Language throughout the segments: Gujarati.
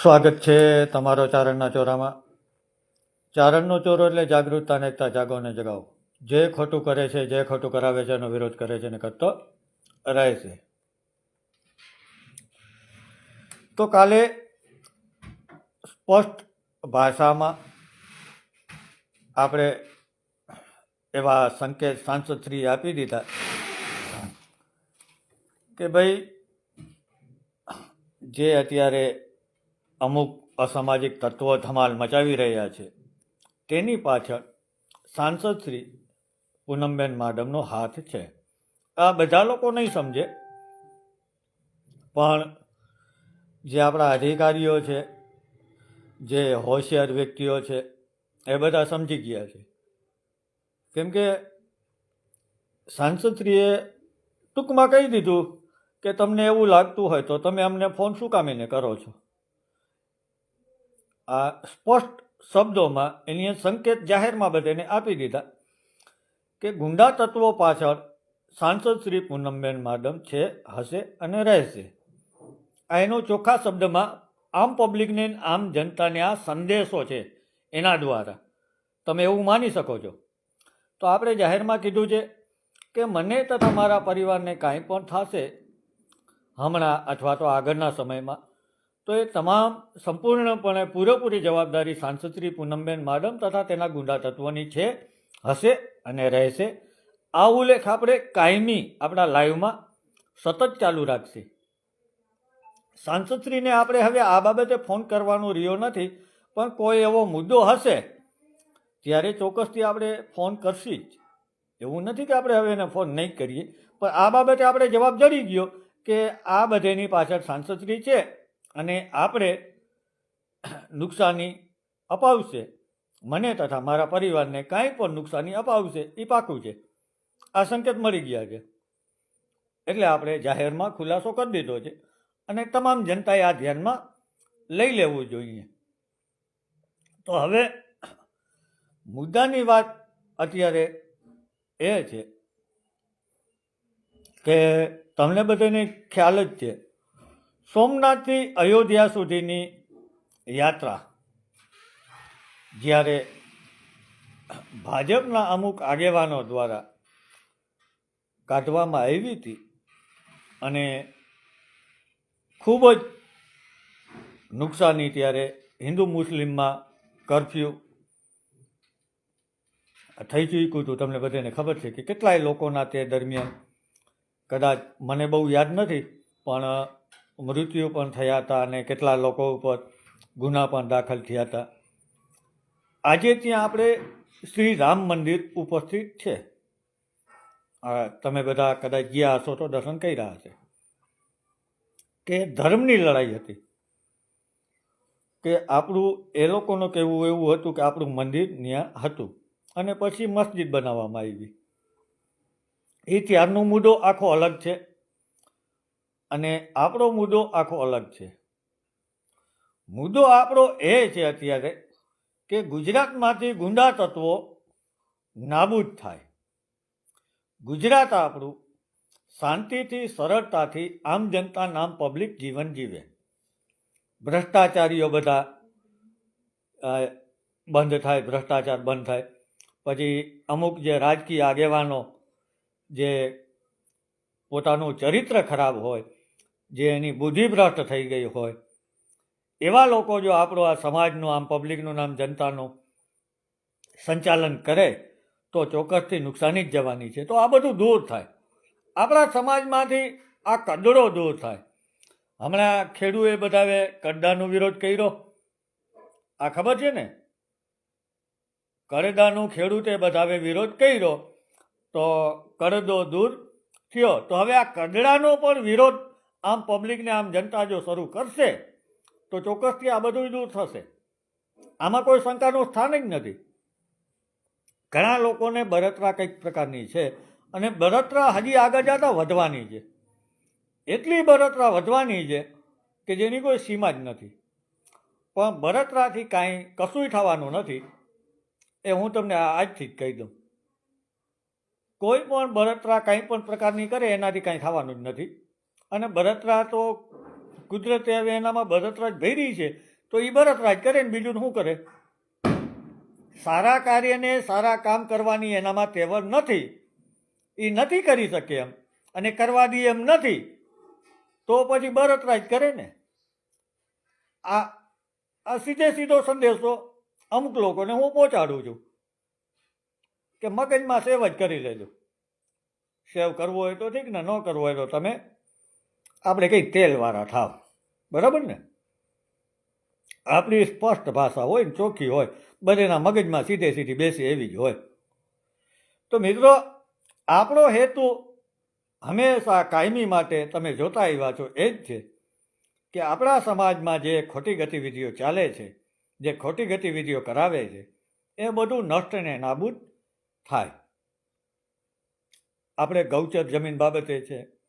સ્વાગત છે તમારો ચારણના ચોરામાં. ચારણનો ચોરો એટલે જાગૃતતા એકતા જાગો અને જગાવો. જે ખોટું કરે છે, જે ખોટું કરાવે છે, એનો વિરોધ કરે છે અને કરતો રહે છે. તો કાલે સ્પષ્ટ ભાષામાં આપણે એવા સંકેત સાંસદશ્રીએ આપી દીધા કે ભાઈ, જે અત્યારે અમુક અસામાજિક તત્વો ધમાલ મચાવી રહ્યા છે. તેની પાછળ સાંસદ શ્રી પૂનમબેન માડમનો હાથ છે. આ બધા લોકો નહીં સમજે, પણ જે આપણા અધિકારીઓ છે, જે હોશિયાર વ્યક્તિઓ છે, એ બધા સમજી ગયા છે. કેમ કે સાંસદશ્રીએ ટૂંકમાં કહી દીધું કે તમને એવું લાગતું હોય તો તમે અમને ફોન શું કામીને કરો છો? આ સ્પષ્ટ શબ્દોમાં એની સંકેત જાહેરમાં બધાને આપી દીધા કે ગુંડા તત્વો પાછળ સાંસદ શ્રી પૂનમબેન માડમ છે, હશે અને રહેશે. આ એનો ચોખ્ખા શબ્દમાં આમ પબ્લિકને આમ જનતાને આ સંદેશો છે એના દ્વારા. તમે એવું માની શકો છો. તો આપણે જાહેરમાં કીધું છે કે મને તથા મારા પરિવારને કાંઈ પણ થશે હમણાં અથવા તો આગળના સમયમાં તો એ તમામ સંપૂર્ણપણે પૂરેપૂરી જવાબદારી સાંસદશ્રી પૂનમબેન માડમ તથા તેના ગુંડા તત્વોની છે, હશે અને રહેશે. આ ઉલ્લેખ આપણે કાયમી આપણા લાઈવમાં સતત ચાલુ રાખશે. સાંસદશ્રીને આપણે હવે આ બાબતે ફોન કરવાનો રહ્યો નથી, પણ કોઈ એવો મુદ્દો હશે, ત્યારે ચોક્કસથી આપણે ફોન કરશી જ. એવું નથી કે આપણે હવે એને ફોન નહીં કરીએ, પણ આ બાબતે આપણે જવાબ જડી ગયો કે આ બધેની પાછળ સાંસદશ્રી છે. અને આપણે નુકસાની અપાવશે. મને તથા મારા પરિવારને કાંઈ પણ નુકસાની અપાવશે એ પાકું છે. આ સંકેત મળી ગયા છે. એટલે આપણે જાહેરમાં ખુલાસો કરી દીધો છે અને તમામ જનતાએ આ ધ્યાનમાં લઈ લેવું જોઈએ. તો હવે મુદ્દાની વાત અત્યારે એ છે કે તમને બધાને ખ્યાલ જ છે સોમનાથથી અયોધ્યા સુધીની યાત્રા. જ્યારે ભાજપના અમુક આગેવાનો દ્વારા કાઢવામાં આવી હતી અને ખૂબ જ નુકસાની ત્યારે હિન્દુ મુસ્લિમમાં કરફ્યુ થઈ ચૂક્યું હતું. તમને બધાને ખબર છે કે કેટલાય લોકોના તે દરમિયાન કદાચ મને બહુ યાદ નથી, પણ મૃત્યુ પણ થયા હતા અને કેટલા લોકો ઉપર ગુના પણ દાખલ થયા હતા. આજે ત્યાં આપણે શ્રી રામ મંદિર ઉપસ્થિત છે. તમે બધા કદાચ ગયા હશો તો દર્શન કર્યા હશે. કે ધર્મની લડાઈ હતી. કે આપણું, એ લોકોનું કહેવું એવું હતું કે આપણું મંદિર ત્યાં હતું અને પછી મસ્જિદ બનાવવામાં આવી. એ ત્યારનો મુદ્દો આખો અલગ છે. અને આપણો મુદ્દો આખો અલગ છે. મુદ્દો આપણો એ છે અત્યારે કે ગુજરાતમાંથી ગુંડા તત્વો નાબૂદ થાય. ગુજરાત આપણું શાંતિથી, સરળતાથી આમ જનતા નામ પબ્લિક જીવન જીવે. ભ્રષ્ટાચારીઓ બધા બંધ થાય, ભ્રષ્ટાચાર બંધ થાય. પછી અમુક જે રાજકીય આગેવાનો જે પોતાનું ચરિત્ર ખરાબ હોય જે એની બુદ્ધિ ભ્રષ્ટ થઈ ગઈ હોય, એવા લોકો જો આપણો આ સમાજનું, આમ પબ્લિકનું નામ જનતાનું સંચાલન કરે, તો ચોક્કસથી નુકસાની જ જવાની છે. તો આ બધું દૂર થાય. આપણા સમાજમાંથી આ કદડો દૂર થાય. હમણાં ખેડૂએ બધાએ કડદાનો વિરોધ કર્યો. આ ખબર છે ને? કરદાનું ખેડૂતે બધાએ વિરોધ કર્યો, તો કરદો દૂર થયો. તો હવે આ કદડાનો પણ વિરોધ આમ પબ્લિકને આમ જનતા જો શરૂ કરશે, તો ચોક્કસથી આ બધું દૂર થશે. આમાં કોઈ શંકાનું સ્થાન જ નથી. ઘણા લોકોને બળતરા કંઈક પ્રકારની છે અને બળતરા હજી આગળ જતાં વધવાની છે. એટલી બળતરા વધવાની છે કે જેની કોઈ સીમા જ નથી. પણ બળતરાથી કાંઈ કશુંય થવાનું નથી એ હું તમને આજથી જ કહી દઉં. કોઈ પણ બળતરા કંઈ પણ પ્રકારની કરે એનાથી કાંઈ થવાનું જ નથી. અને બળતરા તો કુદરતે હવે એનામાં બળતરા જ છે, તો એ બરતરાજ કરે ને બીજું શું કરે? સારા કાર્યને સારા કામ કરવાની એનામાં તેવર નથી. એ નથી કરી શકે એમ. અને કરવા દે એમ નથી. તો પછી બરતરાજ કરે ને. આ આ સીધે સીધો સંદેશો અમુક લોકોને હું પહોંચાડું છું. કે મગજમાં સેવ જ કરી લેજો. સેવ કરવો હોય તો ઠીક ને, ન કરવો હોય તો તમે આપણે કંઈક તેલવાળા થાવ. બરાબર ને? આપણી સ્પષ્ટ ભાષા હોય ને ચોખ્ખી હોય, બધેના મગજમાં સીધે સીધી બેસી એવી જ હોય. તો મિત્રો, આપણો હેતુ હંમેશા કાયમી માટે તમે જોતા આવ્યા છો એ જ છે કે આપણા સમાજમાં જે ખોટી ગતિવિધિઓ ચાલે છે, જે ખોટી ગતિવિધિઓ કરાવે છે, એ બધું નષ્ટ ને નાબૂદ થાય. આપણે ગૌચર જમીન બાબતે છે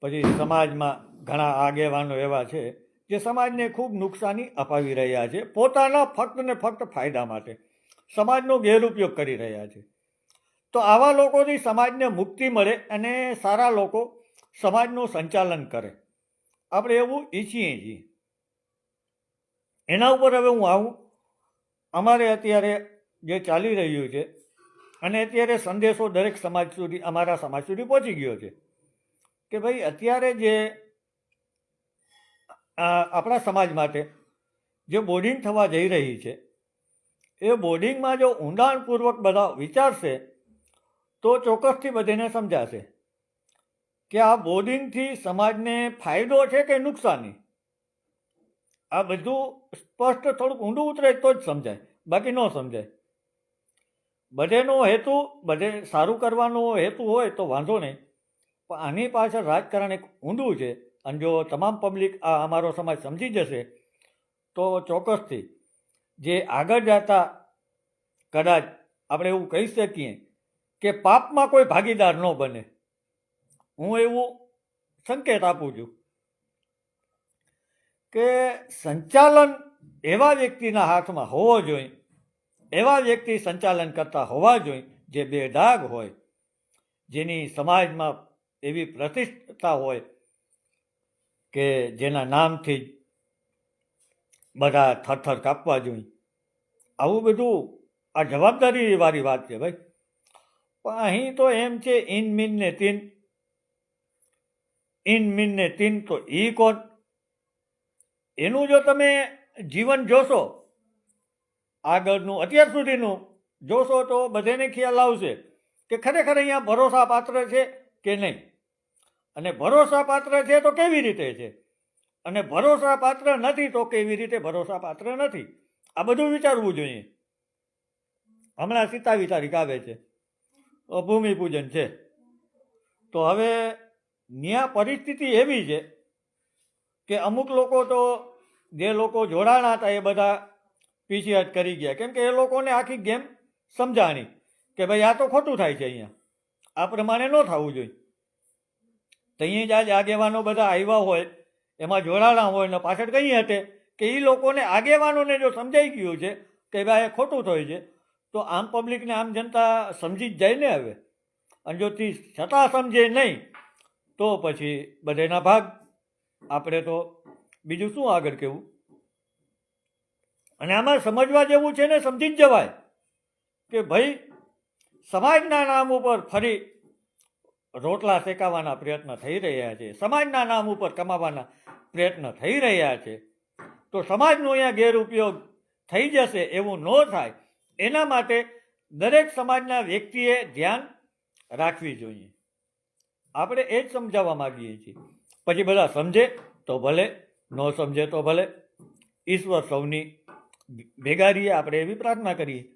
પછી સમાજમાં ઘણા આગેવાનો એવા છે જે સમાજને ખૂબ નુકસાની અપાવી રહ્યા છે, પોતાના ફક્ત ને ફક્ત ફાયદા માટે સમાજનો ગેરઉપયોગ કરી રહ્યા છે. તો આવા લોકોથી સમાજને મુક્તિ મળે અને સારા લોકો સમાજનું સંચાલન કરે. આપણે એવું ઈચ્છીએ છીએ. એના ઉપર હવે હું આવું. અમારે અત્યારે જે ચાલી રહ્યું છે, અને અત્યારે સંદેશો દરેક સમાજ સુધી, અમારા સમાજ સુધી પહોંચી ગયો છે. કે ભાઈ અત્યારે જે આપણા સમાજ માટે જે બોર્ડિંગ થવા જઈ રહી છે, એ બોર્ડિંગમાં જો ઊંડાણપૂર્વક બધા વિચારશે, તો ચોક્કસથી બધીને સમજાશે કે આ બોર્ડિંગથી સમાજને ફાયદો છે કે નુકસાની? આ બધું સ્પષ્ટ થોડુંક ઊંડું ઉતરે તો જ સમજાય, બાકી ન સમજાય. બધેનો હેતુ, બધે સારું કરવાનો હેતુ હોય તો વાંધો નહીં. પણ આની પાછળ રાજકારણ એક ઊંધું છે. અને જો તમામ પબ્લિક આ અમારો સમાજ સમજી જશે, તો ચોક્કસથી જે આગળ જતા કદાચ આપણે એવું કહી શકીએ કે પાપમાં કોઈ ભાગીદાર ન બને. હું એવું સંકેત આપું છું કે સંચાલન એવા વ્યક્તિના હાથમાં હોવો જોઈએ, એવા વ્યક્તિ સંચાલન કરતા હોવા જોઈએ, જે બેદાગ હોય, જેની સમાજમાં એવી પ્રતિષ્ઠતા હોય કે જેના નામથી જ બધા થરથર કાપવા જોઈએ. આવું બધું આ જવાબદારીવાળી વાત છે ભાઈ. પણ અહીં તો એમ છે ઇન મીન ને તીન. ઇન મીન ને તીન તો ઈ કોણ? એનું જો તમે જીવન જોશો, આગળનું, અત્યાર સુધીનું જોશો તો બધેને ખ્યાલ આવશે કે ખરેખર અહીંયા ભરોસાપાત્ર છે કે નહીં? અને ભરોસાપાત્ર છે તો કેવી રીતે છે? અને ભરોસાપાત્ર નથી તો કેવી રીતે ભરોસાપાત્ર નથી? આ બધું વિચારવું જોઈએ. હમણાં સિતાવી તારીખ આવે છે. ભૂમિપૂજન છે. તો હવે ત્યાં પરિસ્થિતિ એવી છે કે અમુક લોકો તો જે લોકો જોડાણા હતા એ બધા પીછીહટ કરી ગયા. કેમ કે એ લોકોને આખી ગેમ સમજાણી કે ભાઈ આ તો ખોટું થાય છે અહીંયા. આ પ્રમાણે ન થવું જોઈએ. તો અહીંયા જ આજ આગેવાનો બધા આવ્યા હોય, એમાં જોડાણા હોય ને પાછળ કઈ હતે કે એ લોકોને આગેવાનોને જો સમજાઈ ગયું છે કે ભાઈ ખોટું થયું છે, તો આમ પબ્લિકને આમ જનતા સમજી જ જાય ને હવે. અને જો તે છતાં સમજે નહીં, તો પછી બધેના ભાગ. આપણે તો બીજું શું આગળ કહેવું અને આમાં સમજવા જેવું છે ને સમજી જ જવાય કે ભાઈ સમાજના નામ ઉપર ફરી રોટલા શેકાવાના પ્રયત્ન થઈ રહ્યા છે. સમાજના નામ ઉપર કમાવાના પ્રયત્ન થઈ રહ્યા છે. તો સમાજનો અહીંયા ગેરઉપયોગ થઈ જશે એવું ન થાય. એના માટે દરેક સમાજના વ્યક્તિએ ધ્યાન રાખવી જોઈએ. આપણે એ જ સમજાવવા માગીએ છીએ. પછી બધા સમજે તો ભલે, ન સમજે તો ભલે. ઈશ્વર સૌની ભેગા રહીએ આપણે એવી પ્રાર્થના કરીએ.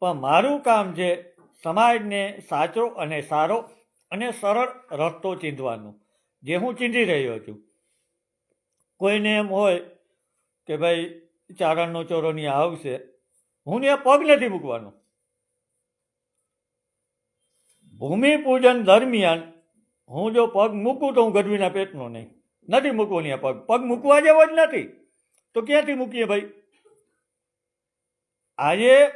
પણ મારું કામ છે સમાજને સાચો અને સારો અને સરળ રસ્તો ચીંધવાનો, જે હું ચીંધી રહ્યો છું. કોઈને એમ હોય કે ભાઈ, ચારણનો ચોરોની આવશે, હું ત્યાં પગ નથી મૂકવાનો. ભૂમિપૂજન દરમિયાન હું જો પગ મૂકું તો હું ગઢવીના પેટનો નહીં. નથી મૂકવો ત્યાં પગ. પગ મૂકવા જેવો જ નથી. તો ક્યાંથી મૂકીએ ભાઈ? આજે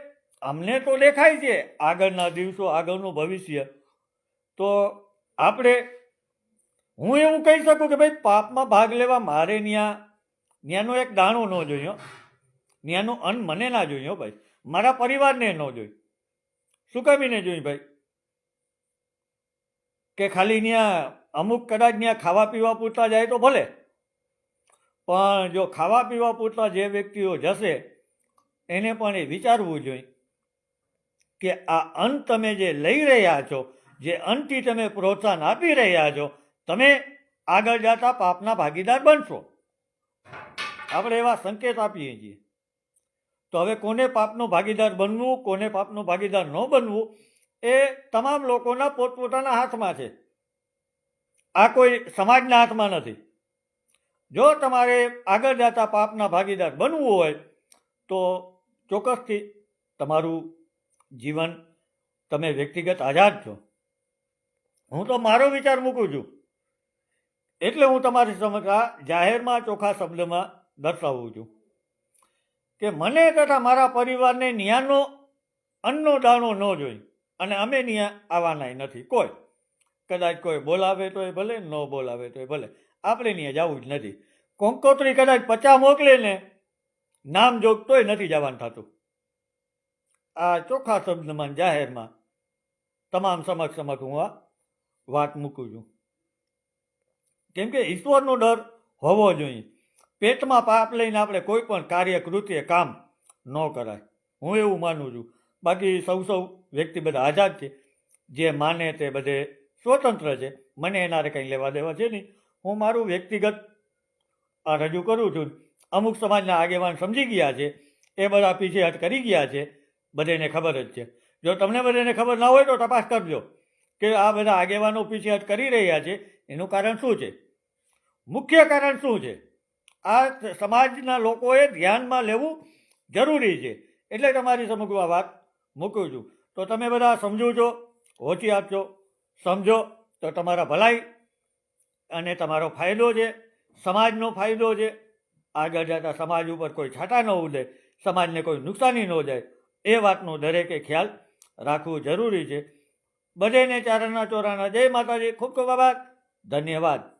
અમને તો દેખાય છે, આગળના દિવસો, આગળનું ભવિષ્ય. તો આપણે, હું એવું કહી શકું કે ભાઈ પાપમાં ભાગ લેવા મારે ત્યાં ત્યાંનો એક દાણો ન જોયો ત્યાંનું અન્ન મને ના જોયું ભાઈ. મારા પરિવારને ન જોઈ શું કામીને જોયું ભાઈ? કે ખાલી ત્યાં અમુક કદાચ ત્યાં ખાવા પીવા પૂરતા જાય તો ભલે. પણ જો ખાવા પીવા પૂરતા જે વ્યક્તિઓ જશે, એને પણ એ વિચારવું જોઈએ કે આ અન્ન તમે જે લઈ રહ્યા છો જે અંતિ તમે પ્રોત્સાહન આપી રહ્યા છો, તમે આગળ જતા પાપના ભાગીદાર બનશો. આપણે એવા સંકેત આપીએ છીએ. તો હવે કોને પાપનો ભાગીદાર બનવું, કોને પાપનો ભાગીદાર ન બનવું, એ તમામ લોકોના પોતપોતાના હાથમાં છે. આ કોઈ સમાજના હાથમાં નથી. જો તમારે આગળ જતા પાપના ભાગીદાર બનવું હોય, તો ચોક્કસથી તમારું જીવન તમે વ્યક્તિગત આઝાદ છો. હું તો મારો વિચાર મૂકું છું. એટલે હું તમારી સમક્ષ જાહેરમાં ચોખ્ખા શબ્દમાં દર્શાવું છું કે મને તથા મારા પરિવારને નિયાનો અન્નનો દાણો ન જોઈ અને અમે ત્યાં આવવાનાય નથી. કોઈ. કદાચ કોઈ બોલાવે તો એ ભલે, ન બોલાવે તો એ ભલે. આપણે ત્યાં જવું જ નથી. કોંકોત્રી કદાચ પચા મોકલે ને નામ જોગ તોય નથી જવાનું થતું. આ ચોખ્ખા શબ્દમાં જાહેરમાં તમામ સમક્ષ સમક્ષ હું આ વાત મૂકું છું. કેમ કે ઈશ્વરનો ડર હોવો જોઈએ. પેટમાં પાપ લઈને આપણે કોઈ પણ કાર્ય કૃત્ય કામ ન કરાય. હું એવું માનું છું. બાકી સૌ સૌ વ્યક્તિ બધા આઝાદ છે. જે માને તે બધે સ્વતંત્ર છે. મને એનારે કંઈ લેવા દેવા છે નહીં. હું મારું વ્યક્તિગત આ રજૂ કરું છું. અમુક સમાજના આગેવાન સમજી ગયા છે. એ બધા પીછેહટ કરી ગયા છે. બધેને ખબર જ છે. જો તમને બધેને ખબર ના હોય તો તપાસ કરજો. કે આ બધા આગેવાનો પીછેહટ કરી રહ્યા છે, એનું કારણ શું છે? મુખ્ય કારણ શું છે? આ સમાજના લોકોએ ધ્યાનમાં લેવું જરૂરી છે. એટલે તમારી સમગ્ર આ વાત મૂકું છું. તો તમે બધા સમજો છો હોચી છો. સમજો, તો તમારા ભલાઈ અને તમારો ફાયદો છે. સમાજનો ફાયદો છે. આગળ જતા સમાજ ઉપર કોઈ છાંટા ન ઉડે, સમાજને કોઈ નુકસાની ન જાય, એ વાતનો દરેકે ખ્યાલ રાખવું જરૂરી છે. બધેને ચારણના ચોરાના. જય માતાજી. ખૂબ ખૂબ આભાર. ધન્યવાદ.